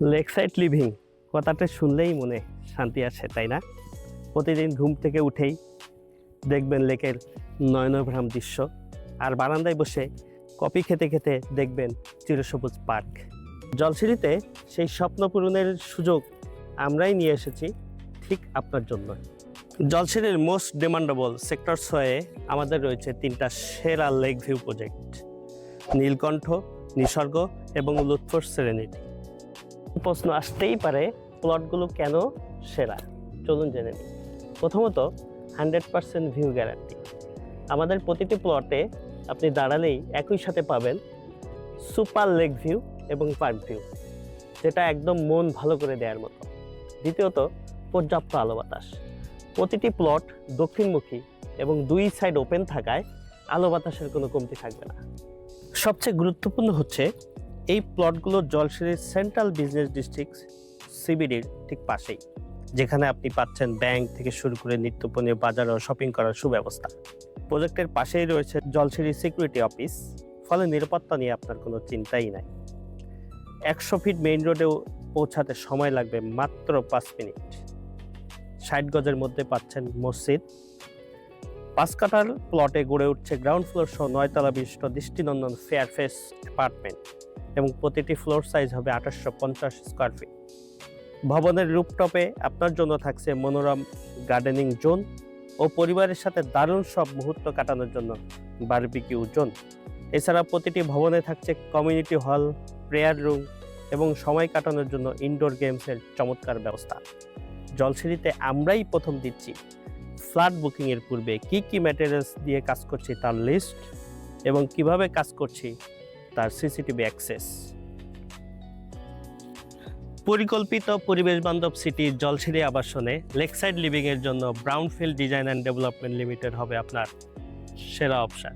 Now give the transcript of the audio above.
Lake side living, কথাটা শুনলেই মনে শান্তি আসে, তাই না? প্রতিদিন ঘুম থেকে উঠেই দেখবেন লেকের নয়নভ্রাম দৃশ্য, আর বারান্দায় বসে কফি খেতে খেতে দেখবেন চিরসবুজ পার্ক। জলসিঁড়িতে সেই স্বপ্ন পূরণের সুযোগ আমরাই নিয়ে এসেছি ঠিক আপনার জন্য। জলসিঁড়ির মোস্ট ডিমান্ডেবল সেক্টর ছয়ে আমাদের রয়েছে তিনটা সেরা lake view project Nilkantha, Nisarga এবং লুৎফর সেরেনিটি। প্রশ্ন আসতেই পারে প্লটগুলো কেন সেরা? চলুন জেনে নিই। প্রথমত, হান্ড্রেড পার্সেন্ট ভিউ গ্যারান্টি আমাদের প্রতিটি প্লটে আপনি দাঁড়ালেই একই সাথে পাবেন সুপার লেক ভিউ এবং পার্ক ভিউ যেটা একদম মন ভালো করে দেওয়ার মতো। দ্বিতীয়ত, পর্যাপ্ত আলো বাতাস। প্রতিটি প্লট দক্ষিণমুখী এবং দুই সাইড ওপেন থাকায় আলো বাতাসের কোনো কমতি থাকবে না। সবচেয়ে গুরুত্বপূর্ণ হচ্ছে এই প্লটগুলো জলসিঁড়ির সেন্ট্রাল বিজনেস ডিস্ট্রিক্ট সিবিডির ঠিক পাশেই, যেখানে আপনি পাচ্ছেন ব্যাংক থেকে শুরু করে নিত্যপণীয় বাজার ও শপিং করার সুব্যবস্থা। প্রজেক্টের পাশেই রয়েছে জলসিঁড়ি সিকিউরিটি অফিস, ফলে নিরাপত্তা নিয়ে আপনার কোনো চিন্তাই নাই। একশো ফিট মেইন রোডেও পৌঁছাতে সময় লাগবে মাত্র পাঁচ মিনিট। ষাট গজের মধ্যে পাচ্ছেন মসজিদ পাঁচ কাঠার প্লটে গড়ে উঠছে গ্রাউন্ড ফ্লোর সহ নয়তলা বিশিষ্ট দৃষ্টিনন্দন ফেয়ার ফেস অ্যাপার্টমেন্ট এবং প্রতিটি ফ্লোর সাইজ হবে আঠাশশো পঞ্চাশ স্কোয়ার ফিট ভবনের রূপটপে আপনার জন্য থাকছে মনোরম গার্ডেনিং জোন ও পরিবারের সাথে দারুণ সব মুহূর্ত কাটানোর জন্য বারবিকিউ জোন এছাড়া প্রতিটি ভবনে থাকছে কমিউনিটি হল প্রেয়ার রুম এবং সময় কাটানোর জন্য ইনডোর গেমসের চমৎকার ব্যবস্থা। জলসিঁড়িতে আমরাই প্রথম দিচ্ছি। ফ্ল্যাট বুকিংয়ের পূর্বে কি কি ম্যাটেরিয়ালস দিয়ে কাজ করছি তার লিস্ট এবং কীভাবে কাজ করছি তার সিসিটিভি অ্যাক্সেস পরিকল্পিত পরিবেশ বান্ধব সিটি জলসিঁড়ি আবাসনে লেকসাইড লিভিংয়ের জন্য brownfield design and development limited হবে আপনার সেরা অপশন